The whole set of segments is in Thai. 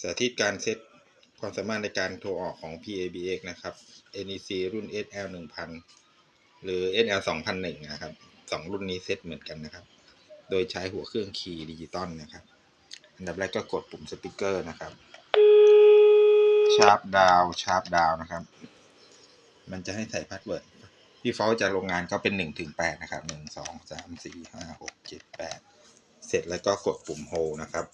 สาธิตการเซตความสามารถในการโทรออกของ PABX นะครับ NEC รุ่น SL 1000 หรือ SL 2001 นะครับสองรุ่นนี้เซตเหมือนกันนะครับ โดยใช้หัวเครื่องคีย์ดิจิตอลนะครับ อันดับแรกก็กดปุ่มสปีกเกอร์นะครับชาร์ปดาวชาร์ปดาวนะครับ มันจะให้ใส่พาสเวิร์ดที่ฟอลจากโรงงานก็เป็น1ถึง8นะครับ 1 2 3 4 5 6 7 8 เสร็จแล้วก็กดปุ่มโฮนะครับ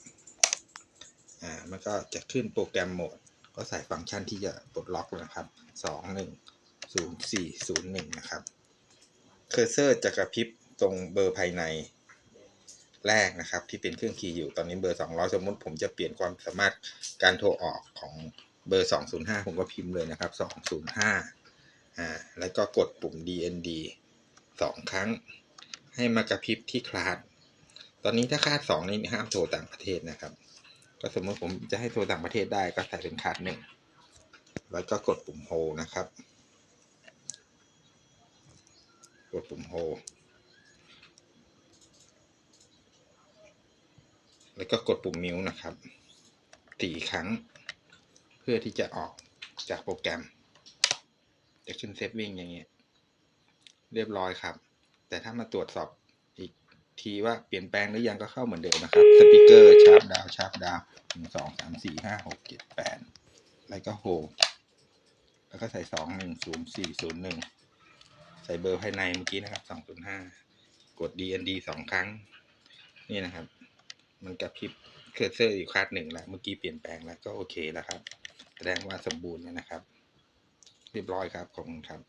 อ่ามันก็จะขึ้นโปรแกรมโหมด ก็ใส่ฟังก์ชันที่จะปลดล็อกนะครับสองหนึ่งศูนย์สี่ศูนย์หนึ่งนะครับ เคอร์เซอร์จะกระพริบตรงเบอร์ภายในแรกนะครับ ที่เป็นเครื่องคีย์อยู่ตอนนี้เบอร์ 200 สมมติผมจะเปลี่ยนความสามารถการโทรออกของเบอร์ 205 ผมก็พิมพ์เลยนะครับ 205 อ่า แล้วก็กดปุ่ม DND สองครั้ง ให้มากระพริบที่คลาสตอนนี้ถ้าคลาสสองนี่ห้ามโทรต่างประเทศนะครับ ก็สมมติผมจะให้โทรต่างประเทศได้ก็ใส่เป็นคาร์ดหนึ่งแล้วก็กดปุ่มโฮนะครับ กดปุ่มโฮแล้วก็กดปุ่มมิวนะครับสี่ครั้ง เพื่อที่จะออกจากโปรแกรม จะขึ้นเซฟวิ่งอย่างเงี้ย เรียบร้อยครับ แต่ถ้ามาตรวจสอบ ทีว่าเปลี่ยนแปลงหรือยังก็เข้าเหมือนเดิมนะครับ สปีกเกอร์ชาร์ปดาวชาร์ปดาวหนึ่งสองสามสี่ห้าหกเจ็ดแปดแล้วก็โฮแล้วก็ใส่สองหนึ่งศูนย์สี่ศูนย์หนึ่งใส่เบอร์ภายในเมื่อกี้นะครับสองศูนย์ห้ากด DND สองครั้ง นี่นะครับ มันกระพริบเคอร์เซอร์อยู่คาดหนึ่งแล้ว เมื่อกี้เปลี่ยนแปลงแล้วก็โอเคแล้วครับ แสดงว่าสมบูรณ์แล้วนะครับ เรียบร้อยครับขอบคุณครับ